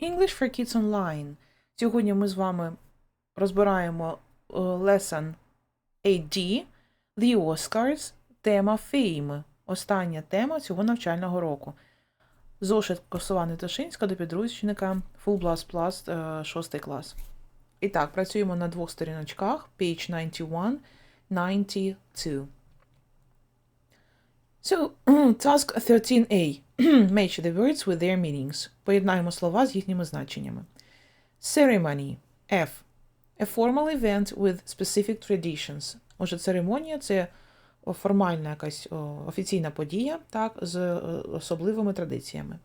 English for Kids Online. Сьогодні ми з вами розбираємо е, lesson 8D, The Oscars, тема Fame. Остання тема цього навчального року. Зошит Косова Тишинська до підручника Full Blast Plus 6 клас. І так, працюємо на двох сторіночках, page 91, 92. So, task 13a. Match the words with their meanings. Поєднаємо слова з їхніми значеннями. Ceremony. F. A formal event with specific traditions. Отже, церемонія це формальна якась офіційна подія, так, з е, особливими традиціями.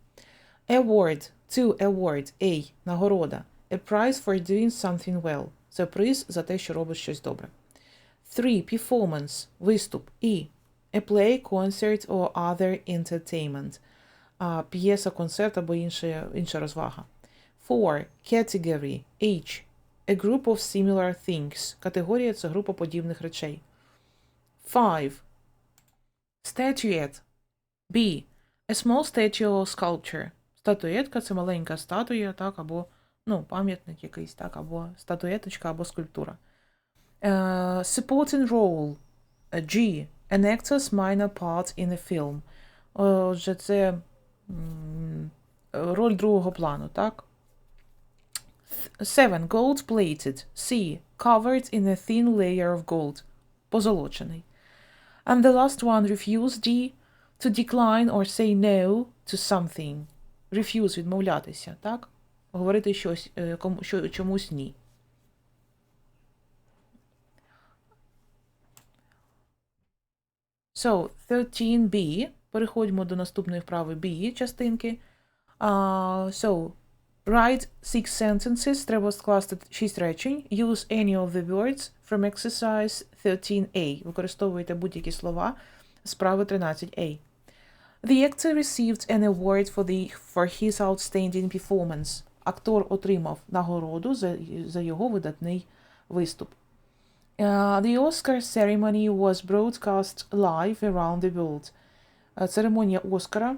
Award. To award. A. Нагорода. A prize for doing something well. Це приз за те, що робиш щось добре. 3. Performance. Виступ. E. A play, concert or other entertainment. А, п'єса, концерт або інша, інша розвага. 4. Category. H. A group of similar things. Категорія це група подібних речей. 5. Statuette. B. A small statue or sculpture. Статуетка це маленька статуя, так, або ну, пам'ятник якийсь, так, або статуеточка, або скульптура. Е, supporting role. G. An actor's minor part in a film. Отже, це роль другого плану, так? 7. Gold plated. C. Covered in a thin layer of gold. Позолочений. And the last one, refuse D. To decline or say no to something. Refuse відмовлятися, так? Говорити щось, е, чомусь ні. So, 13b. Переходимо до наступної вправи B частинки. Uh, so, write six sentences. Треба скласти 6 речень. Use any of the words from exercise 13a. Використовуйте будь-які слова з вправи 13a. The actor received an award for, the, for his outstanding performance. Актор отримав нагороду за, за його видатний виступ. Uh, the Oscar ceremony was broadcast live around the world. Е, Церемонія Оскара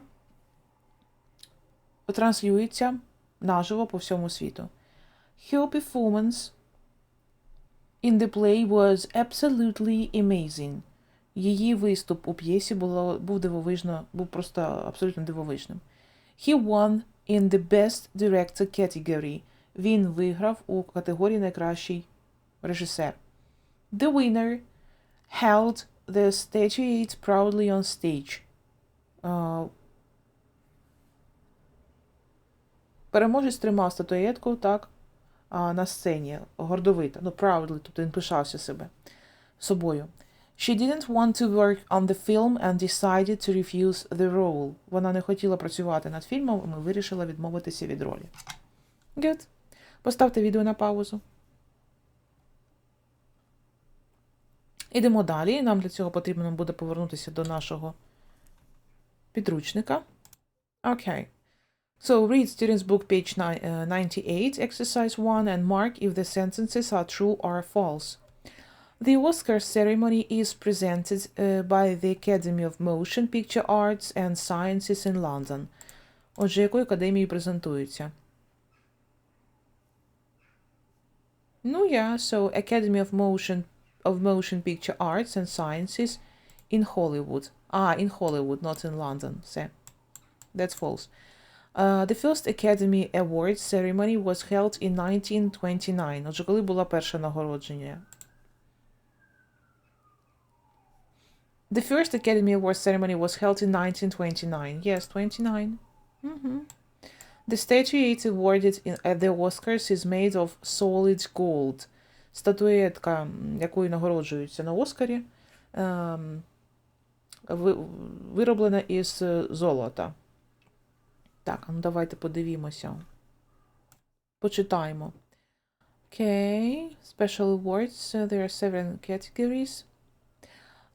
транслюється наживо по всьому світу. Her performance in the play was absolutely amazing. Її виступ у п'єсі було, був дивовижно, був просто абсолютно дивовижним. He won in the Best Director category. Він виграв у категорії найкращий режисер. The winner held the statuette proudly on stage. Uh, переможець тримав статуетку так, на сцені, гордовито, ну, proudly, тобто він пишався себе собою. She didn't want to work on the film and decided to refuse the role. Вона не хотіла працювати над фільмом, і вирішила відмовитися від ролі. Good. Поставте відео на паузу. Ідемо далі. Нам для цього потрібно буде повернутися до нашого підручника. Окей. So read student's book page ni- uh, 98, exercise 1, and mark if the sentences are true or false. The Oscar ceremony is presented uh, by the Academy of Motion Picture Arts and Sciences in London. Отже, якою академією презентується? Ну, я, so Academy of Motion of Motion Picture Arts and Sciences in Hollywood. Ah, in Hollywood, not in London. Все. That's false. Uh, the first Academy Awards ceremony was held in 1929. Отже, коли була перша нагородження? The first Academy Awards ceremony was held in 1929. Yes, 29. Mhm. The statuette awarded in, at the Oscars is made of solid gold. Статуетка, якою нагороджуються на Оскарі, ем, вироблена із е, золота. Так, ну давайте подивімося. Почитаємо. Okay, special awards. Uh, there are seven categories.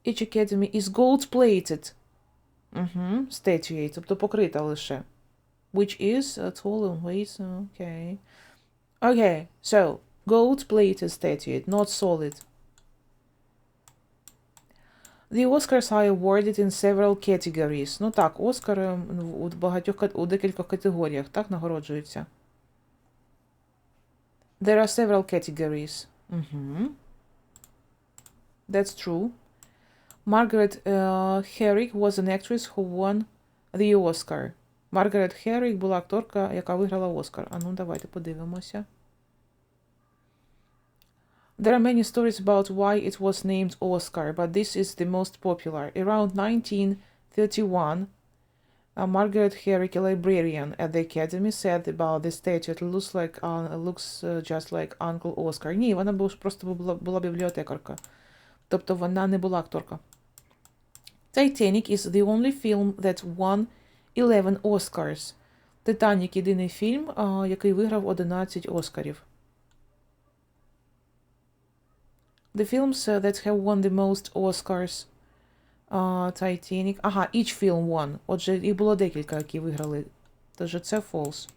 Each academy is gold plated. Угу, statuette, тобто покрита лише. Which is uh, tall and weight. Okay. Okay, so gold plated statuette, not solid. The Oscars are awarded in several categories. Ну так, Оскари у багатьох у декількох категоріях так нагороджуються. There are several categories. Mhm. That's true. Margaret uh, Herrick was an actress who won the Oscar. Маргарет Херрік була акторка, яка виграла Оскар. А ну, давайте подивимося. There are many stories about why it was named Oscar, but this is the most popular. Around 1931, uh, Margaret Herrick, a librarian at the Academy, said about the statue, it looks like uh, looks uh, just like Uncle Oscar. Ні, вона була просто була, була бібліотекарка. Тобто вона не була акторка. Titanic is the only film that won 11 Oscars. Титанік єдиний фільм, а, який виграв 11 Оскарів. The films uh, that have won the most Oscars. Uh, Titanic. Ага, each film won. Отже, їх було декілька, які виграли. Тож це false.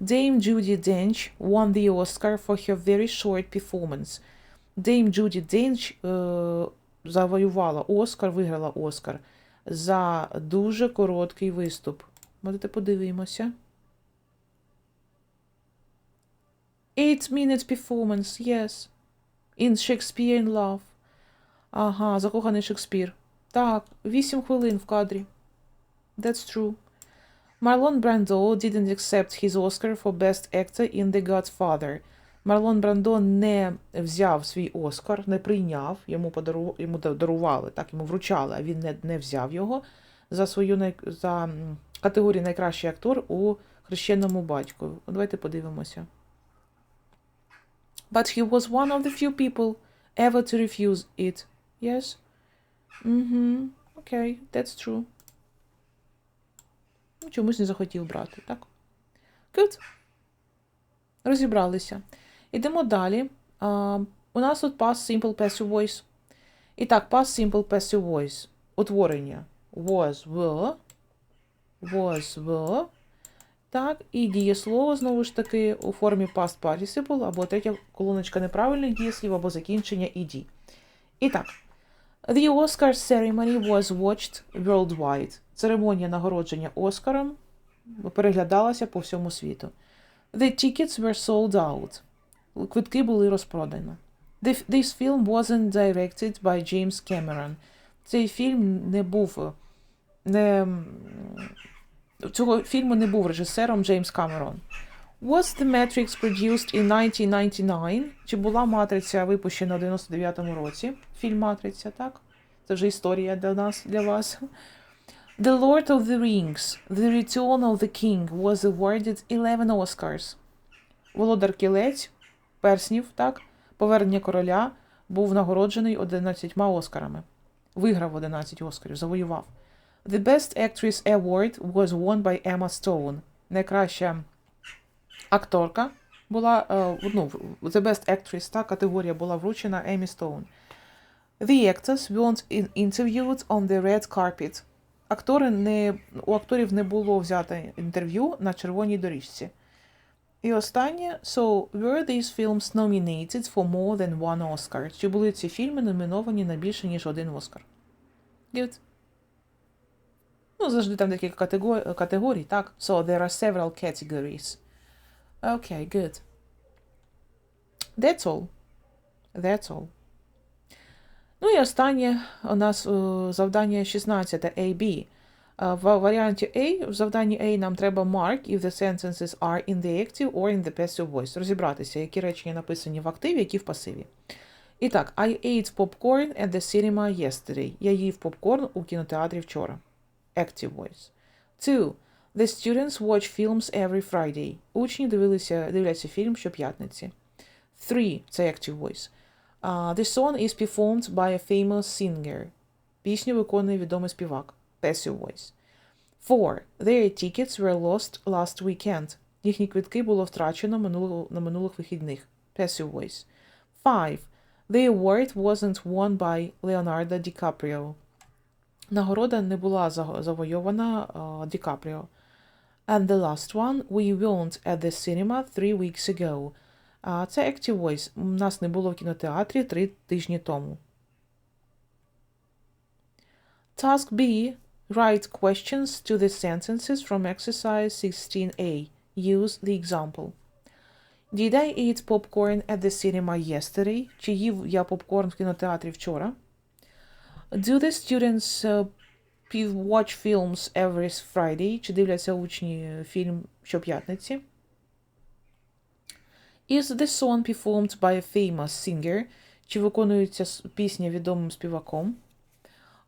Dame Judy Dench won the Oscar for her very short performance. Dame Judy Dench е, завоювала Оскар, виграла Оскар за дуже короткий виступ. Можете подивимося. Eight minutes performance, yes. In Shakespeare in Love. Ага, закоханий Шекспір. Так, 8 хвилин в кадрі. That's true. Marlon Brando didn't accept his Oscar for Best Actor in The Godfather. Марлон Брандо не взяв свій Оскар, не прийняв, йому подару... йому дарували, так, йому вручали, а він не, не взяв його за свою за категорію найкращий актор у хрещеному батьку. Давайте подивимося. But he was one of the few people ever to refuse it. Yes? Mm-hmm. Okay, that's true. Ну, Чомусь не захотів брати, так? Good. Розібралися. Ідемо далі. Uh, у нас тут past simple passive voice. І так, past simple passive voice. Утворення. Was, were. Was, were. Так, і дієслово, знову ж таки, у формі past participle, або третя колоночка неправильних дієслів, або закінчення ed. І так. The Oscar ceremony was watched worldwide. Церемонія нагородження Оскаром переглядалася по всьому світу. The tickets were sold out. Квитки були розпродані. This film wasn't directed by James Cameron. Цей фільм не був. Не, Цього фільму не був режисером Джеймс Камерон. Was The Matrix produced in 1999? Чи була матриця випущена у 99-му році? Фільм Матриця, так? Це вже історія для нас, для вас. The Lord of the Rings, The Return of the King was awarded 11 Oscars. Володар Кілець, Перснів, так, Повернення короля був нагороджений 11 Оскарами. Виграв 11 Оскарів, завоював. The Best Actress Award was won by Emma Stone. Найкраща акторка була, ну, The Best Actress, та категорія була вручена Емі Стоун. The actors weren't interviewed on the red carpet. Актори не, у акторів не було взято інтерв'ю на червоній доріжці. І останнє, so were these films nominated for more than one Oscar? Чи були ці фільми номіновані на більше, ніж один Оскар? Good. Ну, завжди там декілька категорій, категорій, так? So there are several categories. Okay, good. That's all. That's all. Ну і останнє у нас uh, завдання 16 AB. Uh, в варіанті A, в завданні A нам треба mark if the sentences are in the active or in the passive voice. Розібратися, які речення написані в активі, які в пасиві. І так, I ate popcorn at the cinema yesterday. Я їв попкорн у кінотеатрі вчора. Active voice. 2. The students watch films every Friday. Учні дивилися, дивляться фільм щоп'ятниці. 3. Це active voice. Uh, the song is performed by a famous singer. Пісню виконує відомий співак. Passive voice. 4. Their tickets were lost last weekend. Їхні квитки було втрачено минуло, на минулих вихідних. Passive voice. 5. The award wasn't won by Leonardo DiCaprio. Нагорода не була завойована uh, Ді Капріо. And the last one we weren't at the cinema three weeks ago. Uh, це Active Voice. У нас не було в кінотеатрі три тижні тому. Task B. Write questions to the sentences from exercise 16a. Use the example. Did I eat popcorn at the cinema yesterday? Чи їв я попкорн в кінотеатрі вчора? Do the students uh, watch films every Friday? Чи дивляться учні фільм щоп'ятниці? Is the song performed by a famous singer? Чи виконується пісня відомим співаком?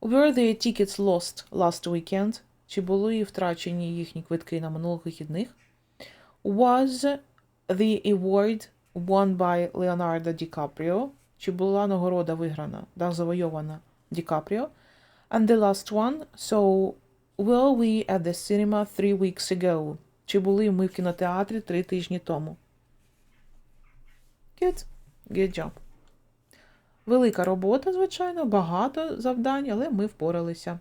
Were their tickets lost last weekend? Чи були втрачені їхні квитки на минулих вихідних? Was the award won by Leonardo DiCaprio? Чи була нагорода виграна, да, завойована Ді? And the last one. So, were we at the cinema three weeks ago? Чи були ми в кінотеатрі три тижні тому? Good. Good job. Велика робота, звичайно, багато завдань, але ми впоралися.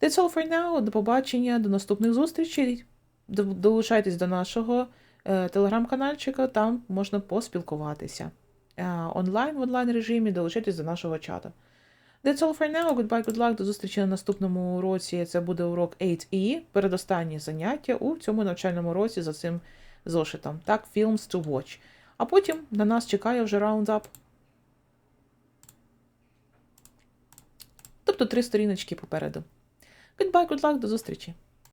That's all for now. До побачення, до наступних зустрічей. Долучайтесь до нашого е, телеграм-канальчика, там можна поспілкуватися. Е, онлайн, в онлайн режимі, долучайтесь до нашого чату. That's all for now. Goodbye, good luck. До зустрічі на наступному уроці. Це буде урок 8E, передостаннє заняття у цьому навчальному році за цим зошитом. Так, Films to Watch. А потім на нас чекає вже раундап. Тобто три сторіночки попереду. Goodbye, good luck, до зустрічі!